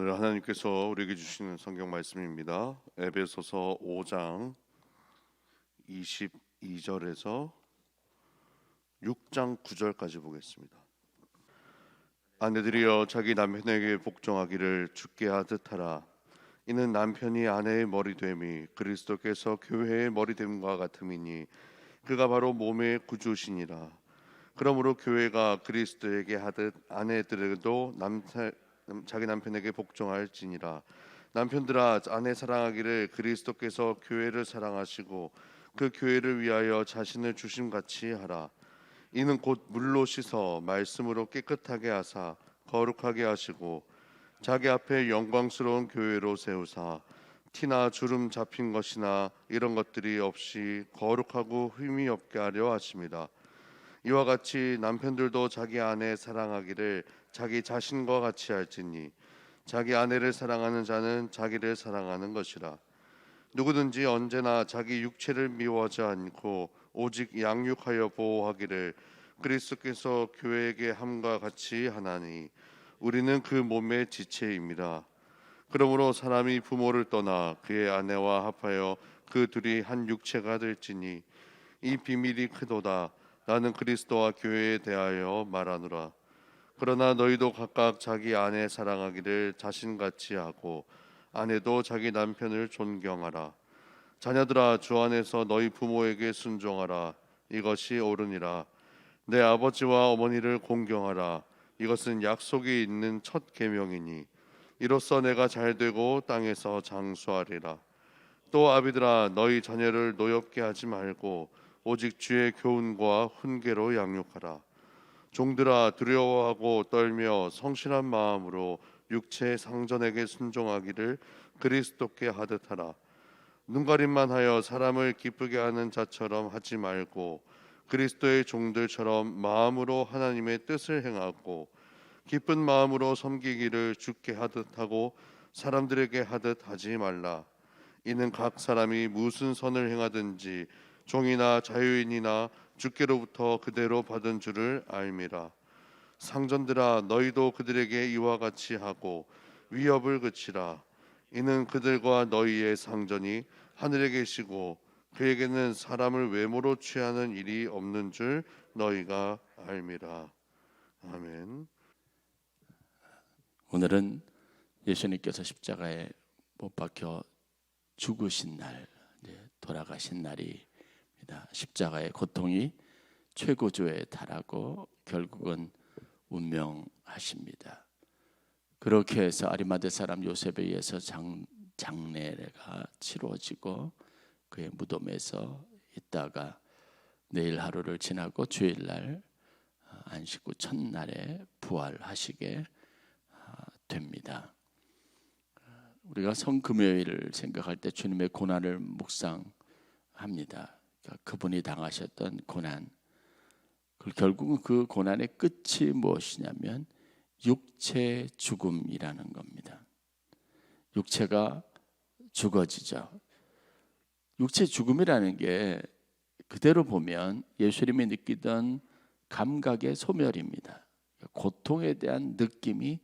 오늘 하나님께서 우리에게 주시는 성경 말씀입니다. 에베소서 5장 22절에서 6장 9절까지 보겠습니다. 아내들이여 자기 남편에게 복종하기를 주께 하듯 하라. 이는 남편이 아내의 머리됨이 그리스도께서 교회의 머리됨과 같음이니 그가 바로 몸의 구주시니라. 그러므로 교회가 그리스도에게 하듯 아내들에게도 남자, 자기 남편에게 복종할지니라. 남편들아 아내 사랑하기를 그리스도께서 교회를 사랑하시고 그 교회를 위하여 자신을 주심 같이 하라. 이는 곧 물로 씻어 말씀으로 깨끗하게 하사 거룩하게 하시고 자기 앞에 영광스러운 교회로 세우사 티나 주름 잡힌 것이나 이런 것들이 없이 거룩하고 흠이 없게 하려 하십니다. 이와 같이 남편들도 자기 아내 사랑하기를 자기 자신과 같이 할지니 자기 아내를 사랑하는 자는 자기를 사랑하는 것이라 누구든지 언제나 자기 육체를 미워하지 않고 오직 양육하여 보호하기를 그리스도께서 교회에게 함과 같이 하나니 우리는 그 몸의 지체입니다. 그러므로 사람이 부모를 떠나 그의 아내와 합하여 그 둘이 한 육체가 될지니 이 비밀이 크도다. 나는 그리스도와 교회에 대하여 말하노라. 그러나 너희도 각각 자기 아내 사랑하기를 자신같이 하고 아내도 자기 남편을 존경하라. 자녀들아 주 안에서 너희 부모에게 순종하라. 이것이 옳으니라. 내 아버지와 어머니를 공경하라. 이것은 약속이 있는 첫 계명이니 이로써 내가 잘 되고 땅에서 장수하리라. 또 아비들아 너희 자녀를 노엽게 하지 말고 오직 주의 교훈과 훈계로 양육하라. 종들아 두려워하고 떨며 성실한 마음으로 육체의 상전에게 순종하기를 그리스도께 하듯 하라. 눈가림만 하여 사람을 기쁘게 하는 자처럼 하지 말고 그리스도의 종들처럼 마음으로 하나님의 뜻을 행하고 기쁜 마음으로 섬기기를 주께 하듯 하고 사람들에게 하듯 하지 말라. 이는 각 사람이 무슨 선을 행하든지 종이나 자유인이나 주께로부터 그대로 받은 줄을 알미라. 상전들아 너희도 그들에게 이와 같이 하고 위협을 그치라. 이는 그들과 너희의 상전이 하늘에 계시고 그에게는 사람을 외모로 취하는 일이 없는 줄 너희가 알미라. 아멘. 오늘은 예수님께서 십자가에 못 박혀 죽으신 날, 돌아가신 날 입니다. 십자가의 고통이 최고조에 달하고 결국은 운명하십니다. 그렇게 해서 아리마대 사람 요셉에 의해서 장, 장례가 치러지고 그의 무덤에서 있다가 내일 하루를 지나고 주일날 안식 후 첫날에 부활하시게 됩니다. 우리가 성금요일을 생각할 때 주님의 고난을 묵상합니다. 그러니까 그분이 당하셨던 고난. 결국은 그 고난의 끝이 무엇이냐면 육체 죽음이라는 겁니다. 육체가 죽어지죠. 육체 죽음이라는 게 그대로 보면 예수님이 느끼던 감각의 소멸입니다. 고통에 대한 느낌이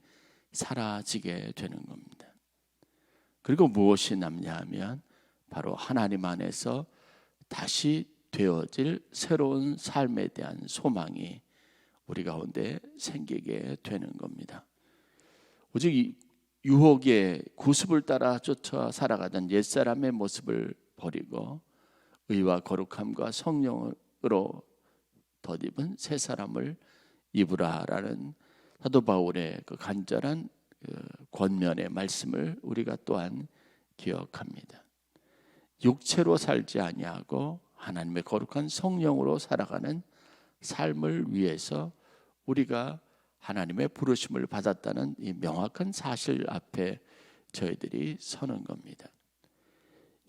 사라지게 되는 겁니다. 그리고 무엇이 남냐 하면 바로 하나님 안에서 다시 되어질 새로운 삶에 대한 소망이 우리 가운데 생기게 되는 겁니다. 오직 유혹의 구습을 따라 쫓아 살아가던 옛사람의 모습을 버리고 의와 거룩함과 성령으로 덧입은 새 사람을 입으라라는 사도 바울의 그 간절한 그 권면의 말씀을 우리가 또한 기억합니다. 육체로 살지 아니하고 하나님의 거룩한 성령으로 살아가는 삶을 위해서 우리가 하나님의 부르심을 받았다는 이 명확한 사실 앞에 저희들이 서는 겁니다.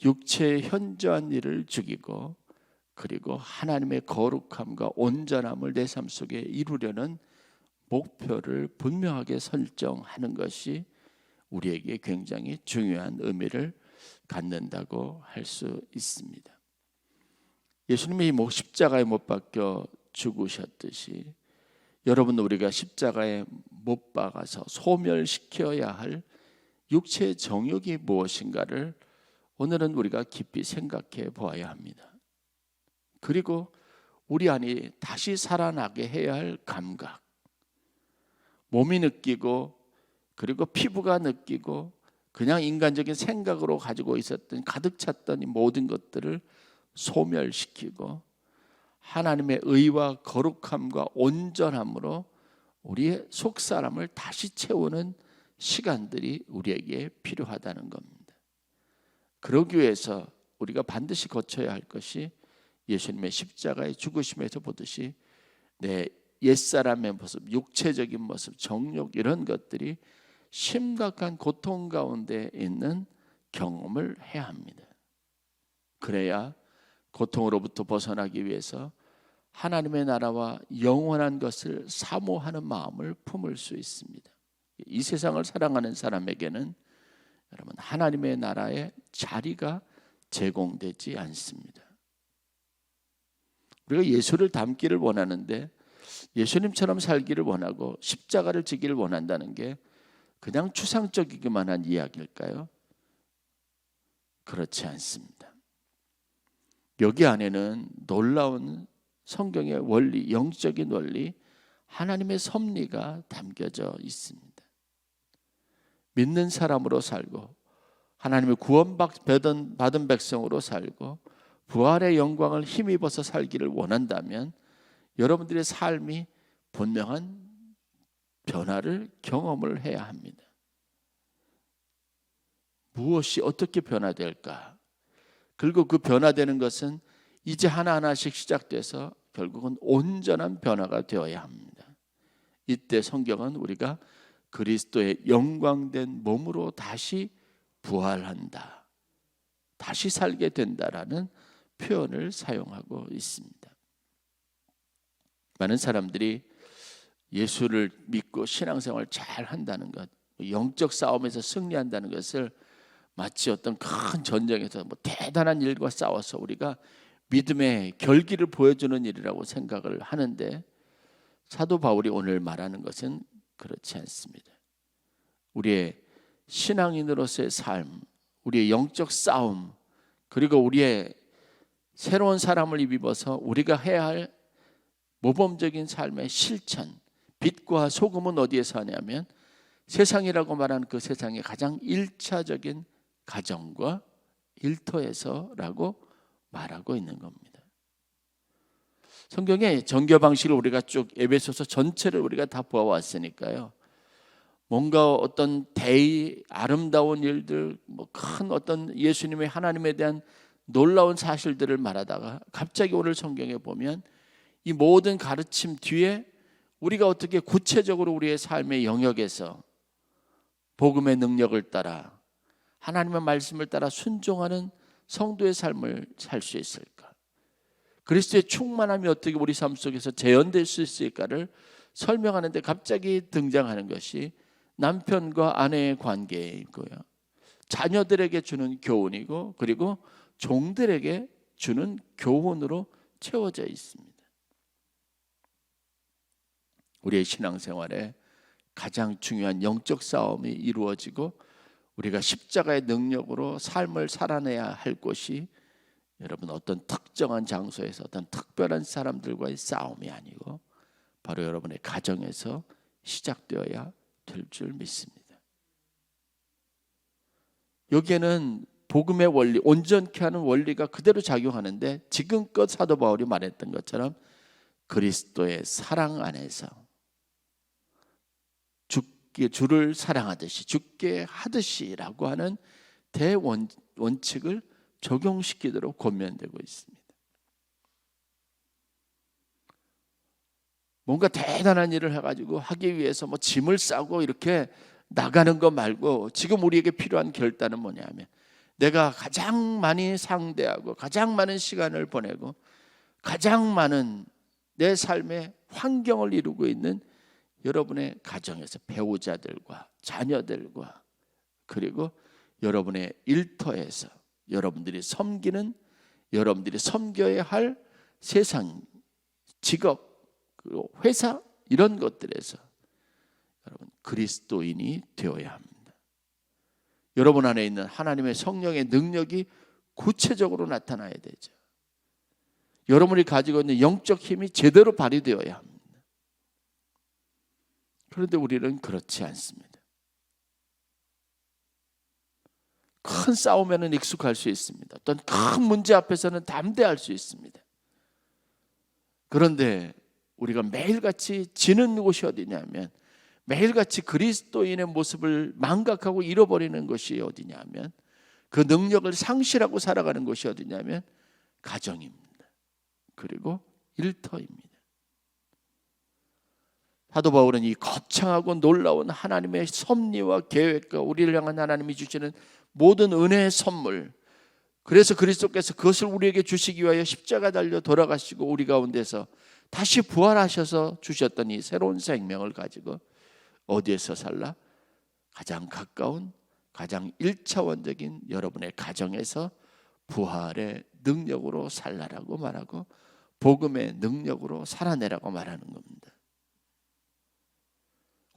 육체의 현저한 일을 죽이고 그리고 하나님의 거룩함과 온전함을 내 삶 속에 이루려는 목표를 분명하게 설정하는 것이 우리에게 굉장히 중요한 의미를 갖는다고 할 수 있습니다. 예수님이 목 십자가에 못 박혀 죽으셨듯이 여러분 우리가 십자가에 못 박아서 소멸시켜야 할 육체의 정욕이 무엇인가를 오늘은 우리가 깊이 생각해 보아야 합니다. 그리고 우리 안이 다시 살아나게 해야 할 감각, 몸이 느끼고 그리고 피부가 느끼고 그냥 인간적인 생각으로 가지고 있었던 가득 찼던 이 모든 것들을 소멸시키고 하나님의 의와 거룩함과 온전함으로 우리의 속 사람을 다시 채우는 시간들이 우리에게 필요하다는 겁니다. 그러기 위해서 우리가 반드시 거쳐야 할 것이 예수님의 십자가의 죽으심에서 보듯이 내 옛사람의 모습, 육체적인 모습, 정욕 이런 것들이 심각한 고통 가운데 있는 경험을 해야 합니다. 그래야 고통으로부터 벗어나기 위해서 하나님의 나라와 영원한 것을 사모하는 마음을 품을 수 있습니다. 이 세상을 사랑하는 사람에게는 여러분 하나님의 나라의 자리가 제공되지 않습니다. 우리가 예수를 닮기를 원하는데 예수님처럼 살기를 원하고 십자가를 지기를 원한다는 게 그냥 추상적이기만 한 이야기일까요? 그렇지 않습니다. 여기 안에는 놀라운 성경의 원리, 영적인 원리, 하나님의 섭리가 담겨져 있습니다. 믿는 사람으로 살고 하나님의 구원받은 받은 백성으로 살고 부활의 영광을 힘입어서 살기를 원한다면 여러분들의 삶이 분명한 변화를 경험을 해야 합니다. 무엇이 어떻게 변화될까? 그리고 그 변화되는 것은 이제 하나하나씩 시작돼서 결국은 온전한 변화가 되어야 합니다. 이때 성경은 우리가 그리스도의 영광된 몸으로 다시 부활한다. 다시 살게 된다라는 표현을 사용하고 있습니다. 많은 사람들이 예수를 믿고 신앙생활 잘 한다는 것, 영적 싸움에서 승리한다는 것을 마치 어떤 큰 전쟁에서 뭐 대단한 일과 싸워서 우리가 믿음의 결기를 보여주는 일이라고 생각을 하는데 사도 바울이 오늘 말하는 것은 그렇지 않습니다. 우리의 신앙인으로서의 삶, 우리의 영적 싸움, 그리고 우리의 새로운 사람을 입어서 우리가 해야 할 모범적인 삶의 실천, 빛과 소금은 어디에서 하냐면 세상이라고 말하는 그 세상의 가장 일차적인 가정과 일터에서라고 말하고 있는 겁니다. 성경의 정교 방식을 우리가 쭉 에베소서 전체를 우리가 다 보아왔으니까요. 뭔가 어떤 대의 아름다운 일들, 뭐 큰 어떤 예수님의 하나님에 대한 놀라운 사실들을 말하다가 갑자기 오늘 성경에 보면 이 모든 가르침 뒤에 우리가 어떻게 구체적으로 우리의 삶의 영역에서 복음의 능력을 따라 하나님의 말씀을 따라 순종하는 성도의 삶을 살 수 있을까? 그리스도의 충만함이 어떻게 우리 삶 속에서 재현될 수 있을까를 설명하는데 갑자기 등장하는 것이 남편과 아내의 관계이고요. 자녀들에게 주는 교훈이고 그리고 종들에게 주는 교훈으로 채워져 있습니다. 우리의 신앙생활에 가장 중요한 영적 싸움이 이루어지고 우리가 십자가의 능력으로 삶을 살아내야 할 곳이 여러분 어떤 특정한 장소에서 어떤 특별한 사람들과의 싸움이 아니고 바로 여러분의 가정에서 시작되어야 될 줄 믿습니다. 여기에는 복음의 원리, 온전케 하는 원리가 그대로 작용하는데 지금껏 사도 바울이 말했던 것처럼 그리스도의 사랑 안에서 주를 사랑하듯이 죽게 하듯이라고 하는 대원칙을 적용시키도록 권면되고 있습니다. 뭔가 대단한 일을 해가지고 하기 위해서 뭐 짐을 싸고 이렇게 나가는 것 말고 지금 우리에게 필요한 결단은 뭐냐면 내가 가장 많이 상대하고 가장 많은 시간을 보내고 가장 많은 내 삶의 환경을 이루고 있는 여러분의 가정에서 배우자들과 자녀들과 그리고 여러분의 일터에서 여러분들이 섬기는 여러분들이 섬겨야 할 세상 직업 그리고 회사 이런 것들에서 여러분 그리스도인이 되어야 합니다. 여러분 안에 있는 하나님의 성령의 능력이 구체적으로 나타나야 되죠. 여러분이 가지고 있는 영적 힘이 제대로 발휘되어야 합니다. 그런데 우리는 그렇지 않습니다. 큰 싸움에는 익숙할 수 있습니다. 어떤 큰 문제 앞에서는 담대할 수 있습니다. 그런데 우리가 매일같이 지는 곳이 어디냐면 매일같이 그리스도인의 모습을 망각하고 잃어버리는 것이 어디냐면 그 능력을 상실하고 살아가는 곳이 어디냐면 가정입니다. 그리고 일터입니다. 사도 바울은 이 거창하고 놀라운 하나님의 섭리와 계획과 우리를 향한 하나님이 주시는 모든 은혜의 선물 그래서 그리스도께서 그것을 우리에게 주시기 위하여 십자가 달려 돌아가시고 우리 가운데서 다시 부활하셔서 주셨던 이 새로운 생명을 가지고 어디에서 살라? 가장 가까운 가장 일차원적인 여러분의 가정에서 부활의 능력으로 살라라고 말하고 복음의 능력으로 살아내라고 말하는 겁니다.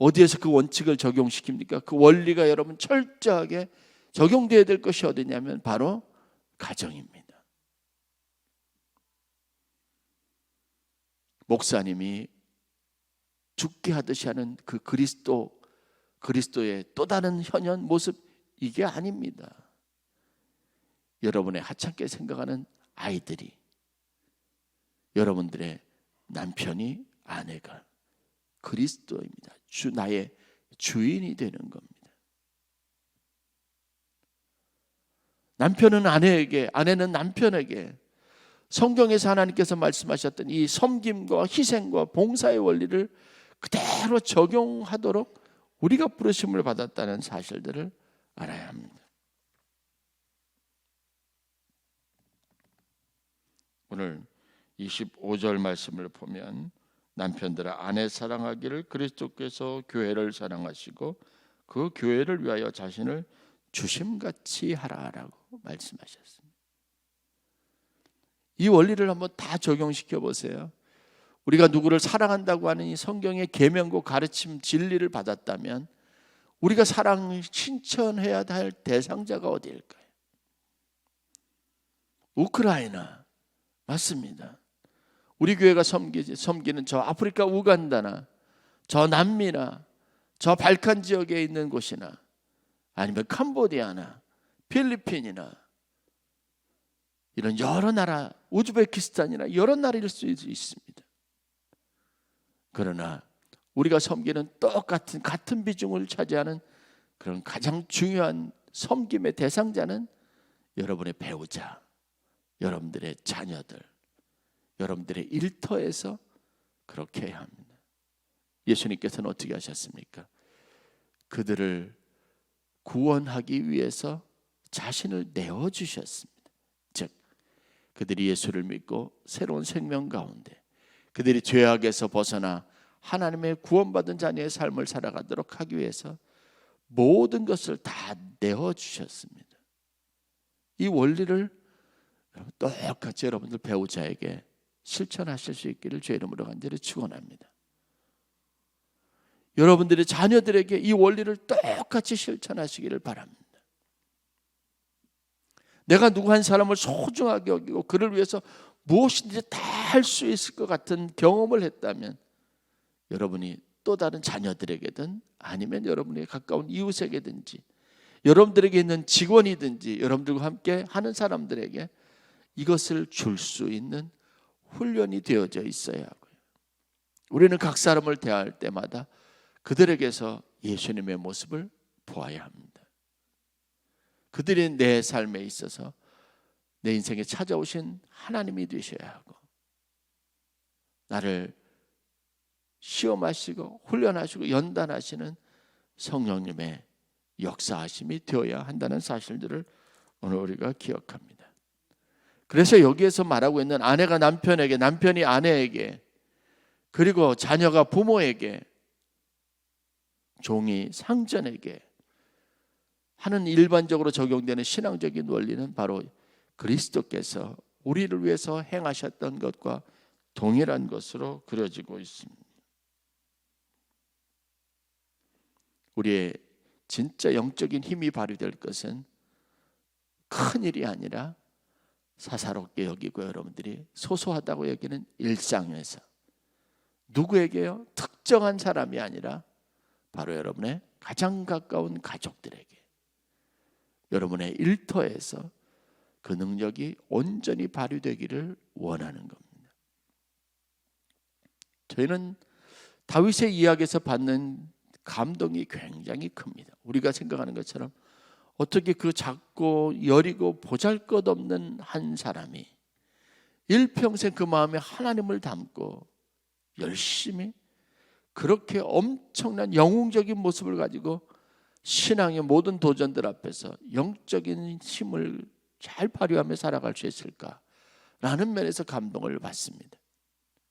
어디에서 그 원칙을 적용시킵니까? 그 원리가 여러분 철저하게 적용되어야 될 것이 어디냐면 바로 가정입니다. 목사님이 죽게 하듯이 하는 그 그리스도 그리스도의 또 다른 현현 모습 이게 아닙니다. 여러분의 하찮게 생각하는 아이들이 여러분들의 남편이 아내가 그리스도입니다. 주 나의 주인이 되는 겁니다. 남편은 아내에게, 아내는 남편에게 성경에서 하나님께서 말씀하셨던 이 섬김과 희생과 봉사의 원리를 그대로 적용하도록 우리가 부르심을 받았다는 사실들을 알아야 합니다. 오늘 25절 말씀을 보면 남편들아 아내 사랑하기를 그리스도께서 교회를 사랑하시고 그 교회를 위하여 자신을 주심같이 하라라고 말씀하셨습니다. 이 원리를 한번 다 적용시켜 보세요. 우리가 누구를 사랑한다고 하는 이 성경의 계명과 가르침 진리를 받았다면 우리가 사랑 신천해야 할 대상자가 어디일까요? 우크라이나 맞습니다. 우리 교회가 섬기, 섬기는 저 아프리카 우간다나 저 남미나 저 발칸 지역에 있는 곳이나 아니면 캄보디아나 필리핀이나 이런 여러 나라 우즈베키스탄이나 여러 나라일 수 있습니다. 그러나 우리가 섬기는 똑같은 같은 비중을 차지하는 그런 가장 중요한 섬김의 대상자는 여러분의 배우자, 여러분들의 자녀들, 여러분들의 일터에서 그렇게 해야 합니다. 예수님께서는 어떻게 하셨습니까? 그들을 구원하기 위해서 자신을 내어 주셨습니다. 즉 그들이 예수를 믿고 새로운 생명 가운데 그들이 죄악에서 벗어나 하나님의 구원받은 자녀의 삶을 살아가도록 하기 위해서 모든 것을 다 내어 주셨습니다. 이 원리를 똑같이 여러분들 배우자에게 실천하실 수 있기를 주의 이름으로 간절히 축원합니다. 여러분들의 자녀들에게 이 원리를 똑같이 실천하시기를 바랍니다. 내가 누구 한 사람을 소중하게 여기고 그를 위해서 무엇이든지 다 할 수 있을 것 같은 경험을 했다면 여러분이 또 다른 자녀들에게든 아니면 여러분의 가까운 이웃에게든지 여러분들에게 있는 직원이든지 여러분들과 함께 하는 사람들에게 이것을 줄 수 있는 훈련이 되어져 있어야 하고요. 우리는 각 사람을 대할 때마다 그들에게서 예수님의 모습을 보아야 합니다. 그들이 내 삶에 있어서 내 인생에 찾아오신 하나님이 되셔야 하고 나를 시험하시고 훈련하시고 연단하시는 성령님의 역사하심이 되어야 한다는 사실들을 오늘 우리가 기억합니다. 그래서 여기에서 말하고 있는 아내가 남편에게, 남편이 아내에게, 그리고 자녀가 부모에게, 종이 상전에게 하는 일반적으로 적용되는 신앙적인 원리는 바로 그리스도께서 우리를 위해서 행하셨던 것과 동일한 것으로 그려지고 있습니다. 우리의 진짜 영적인 힘이 발휘될 것은 큰 일이 아니라 사사롭게 여기고 여러분들이 소소하다고 여기는 일상에서 누구에게요? 특정한 사람이 아니라 바로 여러분의 가장 가까운 가족들에게 여러분의 일터에서 그 능력이 온전히 발휘되기를 원하는 겁니다. 저희는 다윗의 이야기에서 받는 감동이 굉장히 큽니다. 우리가 생각하는 것처럼 어떻게 그 작고 여리고 보잘것없는 한 사람이 일평생 그 마음에 하나님을 담고 열심히 그렇게 엄청난 영웅적인 모습을 가지고 신앙의 모든 도전들 앞에서 영적인 힘을 잘 발휘하며 살아갈 수 있을까라는 면에서 감동을 받습니다.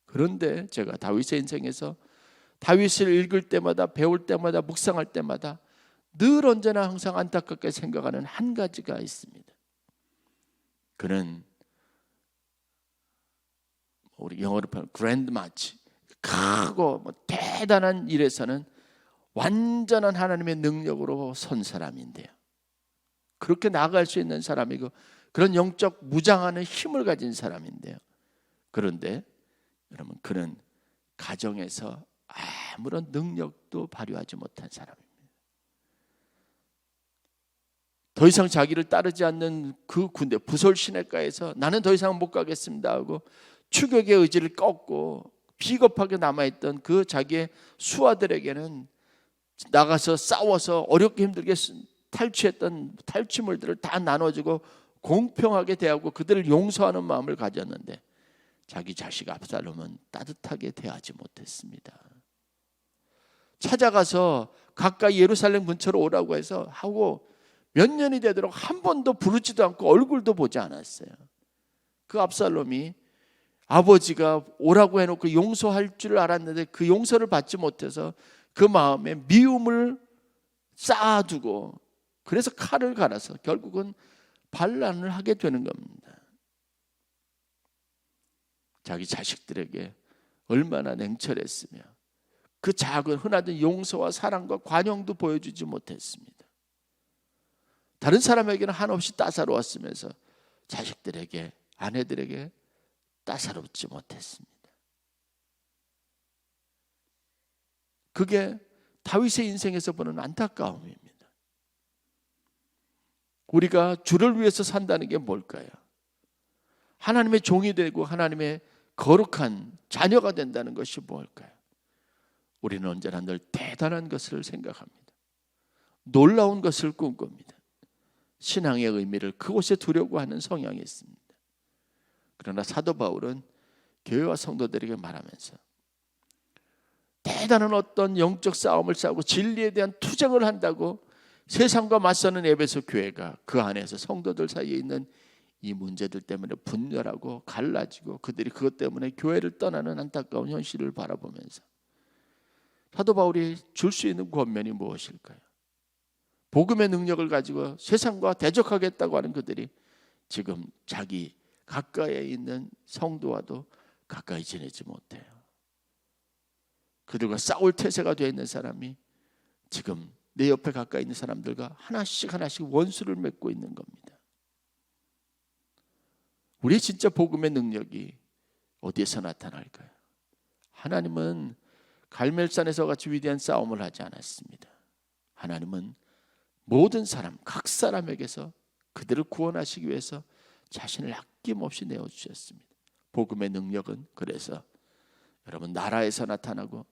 그런데 제가 다윗의 인생에서 다윗을 읽을 때마다 배울 때마다 묵상할 때마다 늘 언제나 항상 안타깝게 생각하는 한 가지가 있습니다. 그는 우리 영어로 표현 그랜드 마치 크고 뭐 대단한 일에서는 완전한 하나님의 능력으로 선 사람인데요. 그렇게 나아갈 수 있는 사람이고 그런 영적 무장하는 힘을 가진 사람인데요. 그런데 여러분 그는 가정에서 아무런 능력도 발휘하지 못한 사람입니다. 더 이상 자기를 따르지 않는 그 군대 부솔 시내가에서 나는 더 이상 못 가겠습니다 하고 추격의 의지를 꺾고 비겁하게 남아있던 그 자기의 수하들에게는 나가서 싸워서 어렵게 힘들게 탈취했던 탈취물들을 다 나눠주고 공평하게 대하고 그들을 용서하는 마음을 가졌는데 자기 자식 압살롬은 따뜻하게 대하지 못했습니다. 찾아가서 가까이 예루살렘 근처로 오라고 해서 하고 몇 년이 되도록 한 번도 부르지도 않고 얼굴도 보지 않았어요. 그 압살롬이 아버지가 오라고 해놓고 용서할 줄 알았는데 그 용서를 받지 못해서 그 마음에 미움을 쌓아두고 그래서 칼을 갈아서 결국은 반란을 하게 되는 겁니다. 자기 자식들에게 얼마나 냉철했으며 그 작은 흔하던 용서와 사랑과 관용도 보여주지 못했습니다. 다른 사람에게는 한없이 따사로웠으면서 자식들에게 아내들에게 따사롭지 못했습니다. 그게 다윗의 인생에서 보는 안타까움입니다. 우리가 주를 위해서 산다는 게 뭘까요? 하나님의 종이 되고 하나님의 거룩한 자녀가 된다는 것이 뭘까요? 우리는 언제나 늘 대단한 것을 생각합니다. 놀라운 것을 꿈꿉니다. 신앙의 의미를 그곳에 두려고 하는 성향이 있습니다. 그러나 사도 바울은 교회와 성도들에게 말하면서 대단한 어떤 영적 싸움을 싸우고 진리에 대한 투쟁을 한다고 세상과 맞서는 에베소 교회가 그 안에서 성도들 사이에 있는 이 문제들 때문에 분열하고 갈라지고 그들이 그것 때문에 교회를 떠나는 안타까운 현실을 바라보면서 사도 바울이 줄 수 있는 권면이 무엇일까요? 복음의 능력을 가지고 세상과 대적하겠다고 하는 그들이 지금 자기 가까이에 있는 성도와도 가까이 지내지 못해요. 그들과 싸울 태세가 되어 있는 사람이 지금 내 옆에 가까이 있는 사람들과 하나씩 하나씩 원수를 맺고 있는 겁니다. 우리의 진짜 복음의 능력이 어디에서 나타날까요? 하나님은 갈멜산에서 같이 위대한 싸움을 하지 않았습니다. 하나님은 모든 사람, 각 사람에게서 그들을 구원하시기 위해서 자신을 아낌없이 내어 주셨습니다. 복음의 능력은 그래서 여러분 나라에서 나타나고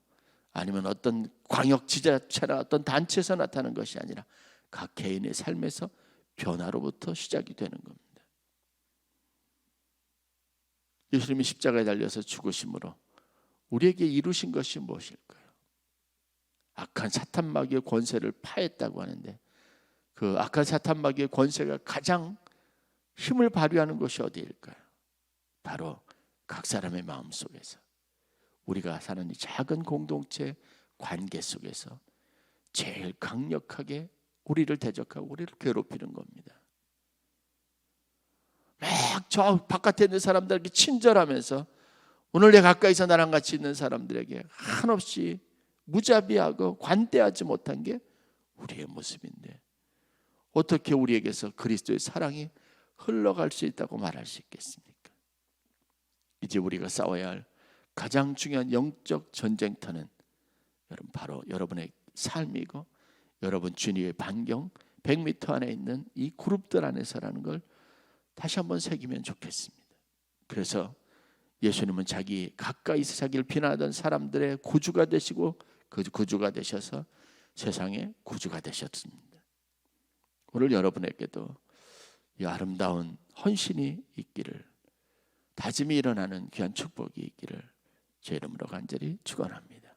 아니면 어떤 광역 지자체나 어떤 단체에서 나타나는 것이 아니라 각 개인의 삶에서 변화로부터 시작이 되는 겁니다. 예수님이 십자가에 달려서 죽으심으로 우리에게 이루신 것이 무엇일까요? 악한 사탄 마귀의 권세를 파했다고 하는데 그 악한 사탄 마귀의 권세가 가장 힘을 발휘하는 것이 어디일까요? 바로 각 사람의 마음 속에서 우리가 사는 이 작은 공동체 관계 속에서 제일 강력하게 우리를 대적하고 우리를 괴롭히는 겁니다. 막 저 바깥에 있는 사람들에게 친절하면서 오늘 내 가까이서 나랑 같이 있는 사람들에게 한없이 무자비하고 관대하지 못한 게 우리의 모습인데 어떻게 우리에게서 그리스도의 사랑이 흘러갈 수 있다고 말할 수 있겠습니까? 이제 우리가 싸워야 할 가장 중요한 영적 전쟁터는 여러분 바로 여러분의 삶이고 여러분 주님의 반경 100m 안에 있는 이 그룹들 안에서라는 걸 다시 한번 새기면 좋겠습니다. 그래서 예수님은 자기 가까이서 자기를 비난하던 사람들의 구주가 되시고 그 구주가 되셔서 세상의 구주가 되셨습니다. 오늘 여러분에게도 이 아름다운 헌신이 있기를 다짐이 일어나는 귀한 축복이 있기를 제 이름으로 간절히 축원합니다.